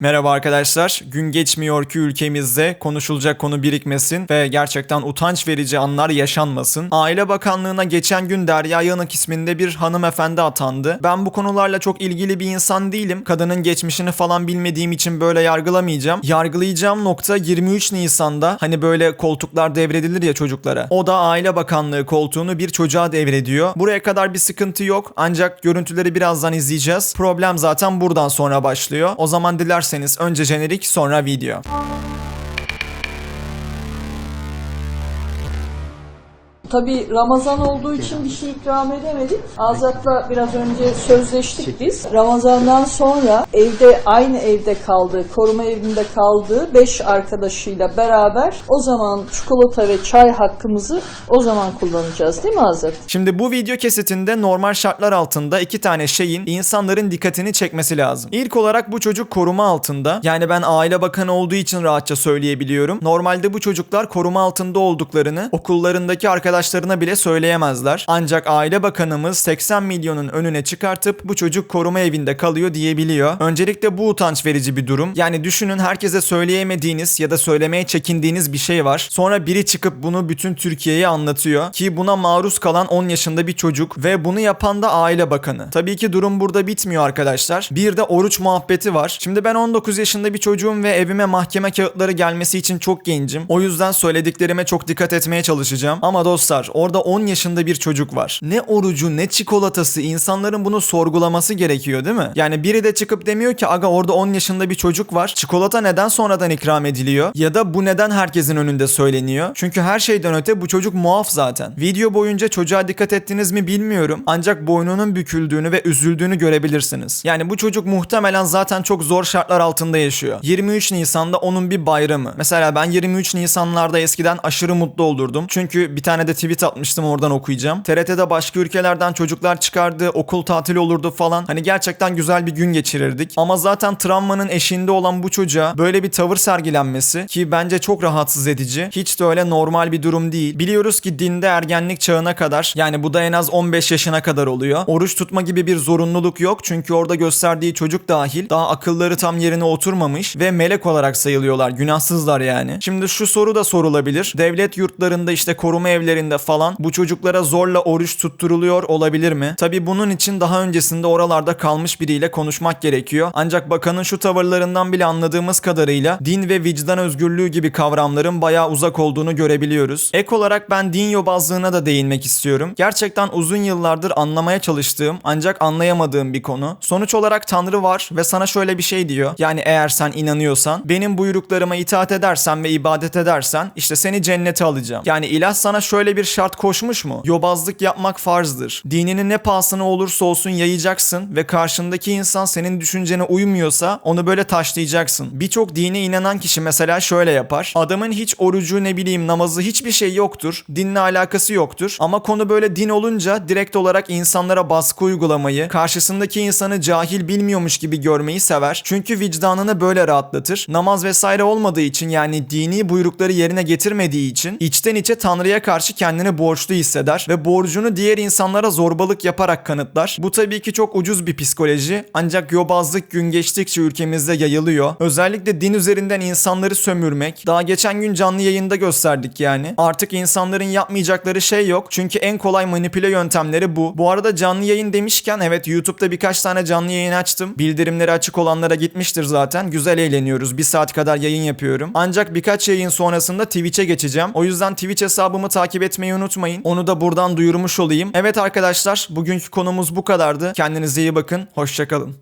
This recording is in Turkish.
Merhaba arkadaşlar. Gün geçmiyor ki ülkemizde konuşulacak konu birikmesin ve gerçekten utanç verici anlar yaşanmasın. Aile Bakanlığı'na geçen gün Derya Yanık isminde bir hanımefendi atandı. Ben bu konularla çok ilgili bir insan değilim. Kadının geçmişini falan bilmediğim için böyle yargılamayacağım. Yargılayacağım nokta 23 Nisan'da hani böyle koltuklar devredilir ya çocuklara. O da Aile Bakanlığı koltuğunu bir çocuğa devrediyor. Buraya kadar bir sıkıntı yok ancak görüntüleri birazdan izleyeceğiz. Problem zaten buradan sonra başlıyor. O zaman dilerseniz önce jenerik sonra video. Tabii Ramazan olduğu için bir şey ikram edemedik. Azat'la biraz önce sözleştik biz. Ramazan'dan sonra evde aynı evde kaldığı, koruma evinde kaldığı beş arkadaşıyla beraber o zaman çikolata ve çay hakkımızı o zaman kullanacağız değil mi Azat? Şimdi bu video kesitinde normal şartlar altında iki tane şeyin insanların dikkatini çekmesi lazım. İlk olarak bu çocuk koruma altında. Yani ben aile bakanı olduğu için rahatça söyleyebiliyorum. Normalde bu çocuklar koruma altında olduklarını okullarındaki arkadaşlarına bile söyleyemezler. Ancak aile bakanımız 80 milyonun önüne çıkartıp bu çocuk koruma evinde kalıyor diyebiliyor. Öncelikle bu utanç verici bir durum. Yani düşünün herkese söyleyemediğiniz ya da söylemeye çekindiğiniz bir şey var. Sonra biri çıkıp bunu bütün Türkiye'ye anlatıyor ki buna maruz kalan 10 yaşında bir çocuk ve bunu yapan da aile bakanı. Tabii ki durum burada bitmiyor arkadaşlar. Bir de oruç muhabbeti var. Şimdi ben 19 yaşında bir çocuğum ve evime mahkeme kağıtları gelmesi için çok gencim. O yüzden söylediklerime çok dikkat etmeye çalışacağım. Ama dostlar orada 10 yaşında bir çocuk var. Ne orucu ne çikolatası insanların bunu sorgulaması gerekiyor değil mi? Yani biri de çıkıp demiyor ki aga orada 10 yaşında bir çocuk var. Çikolata neden sonradan ikram ediliyor? Ya da bu neden herkesin önünde söyleniyor? Çünkü her şeyden öte bu çocuk muaf zaten. Video boyunca çocuğa dikkat ettiniz mi bilmiyorum. Ancak boynunun büküldüğünü ve üzüldüğünü görebilirsiniz. Yani bu çocuk muhtemelen zaten çok zor şartlar altında yaşıyor. 23 Nisan'da onun bir bayramı. Mesela ben 23 Nisanlarda eskiden aşırı mutlu olurdum. Çünkü bir tane de tweet atmıştım oradan okuyacağım. TRT'de başka ülkelerden çocuklar çıkardı, okul tatili olurdu falan. Hani gerçekten güzel bir gün geçirirdik. Ama zaten travmanın eşiğinde olan bu çocuğa böyle bir tavır sergilenmesi ki bence çok rahatsız edici. Hiç de öyle normal bir durum değil. Biliyoruz ki dinde ergenlik çağına kadar yani bu da en az 15 yaşına kadar oluyor. Oruç tutma gibi bir zorunluluk yok. Çünkü orada gösterdiği çocuk dahil daha akılları tam yerine oturmamış ve melek olarak sayılıyorlar. Günahsızlar yani. Şimdi şu soru da sorulabilir. Devlet yurtlarında işte koruma evlerinde falan bu çocuklara zorla oruç tutturuluyor olabilir mi? Tabi bunun için daha öncesinde oralarda kalmış biriyle konuşmak gerekiyor. Ancak bakanın şu tavırlarından bile anladığımız kadarıyla din ve vicdan özgürlüğü gibi kavramların bayağı uzak olduğunu görebiliyoruz. Ek olarak ben din yobazlığına da değinmek istiyorum. Gerçekten uzun yıllardır anlamaya çalıştığım ancak anlayamadığım bir konu. Sonuç olarak Tanrı var ve sana şöyle bir şey diyor. Yani eğer sen inanıyorsan benim buyruklarıma itaat edersen ve ibadet edersen işte seni cennete alacağım. Yani ilah sana şöyle bir şart koşmuş mu? Yobazlık yapmak farzdır. Dininin ne pahasına olursa olsun yayacaksın ve karşındaki insan senin düşüncene uymuyorsa onu böyle taşlayacaksın. Birçok dine inanan kişi mesela şöyle yapar. Adamın hiç orucu ne bileyim namazı hiçbir şey yoktur. Dinle alakası yoktur. Ama konu böyle din olunca direkt olarak insanlara baskı uygulamayı, karşısındaki insanı cahil bilmiyormuş gibi görmeyi sever. Çünkü vicdanını böyle rahatlatır. Namaz vesaire olmadığı için yani dini buyrukları yerine getirmediği için içten içe Tanrı'ya karşı kendini borçlu hisseder ve borcunu diğer insanlara zorbalık yaparak kanıtlar. Bu tabii ki çok ucuz bir psikoloji ancak yobazlık gün geçtikçe ülkemizde yayılıyor. Özellikle din üzerinden insanları sömürmek. Daha geçen gün canlı yayında gösterdik yani. Artık insanların yapmayacakları şey yok. Çünkü en kolay manipüle yöntemleri bu. Bu arada canlı yayın demişken evet YouTube'da birkaç tane canlı yayın açtım. Bildirimleri açık olanlara gitmiştir zaten. Güzel eğleniyoruz. Bir saat kadar yayın yapıyorum. Ancak birkaç yayın sonrasında Twitch'e geçeceğim. O yüzden Twitch hesabımı takip etmeyi unutmayın. Onu da buradan duyurmuş olayım. Evet arkadaşlar bugünkü konumuz bu kadardı. Kendinize iyi bakın. Hoşçakalın.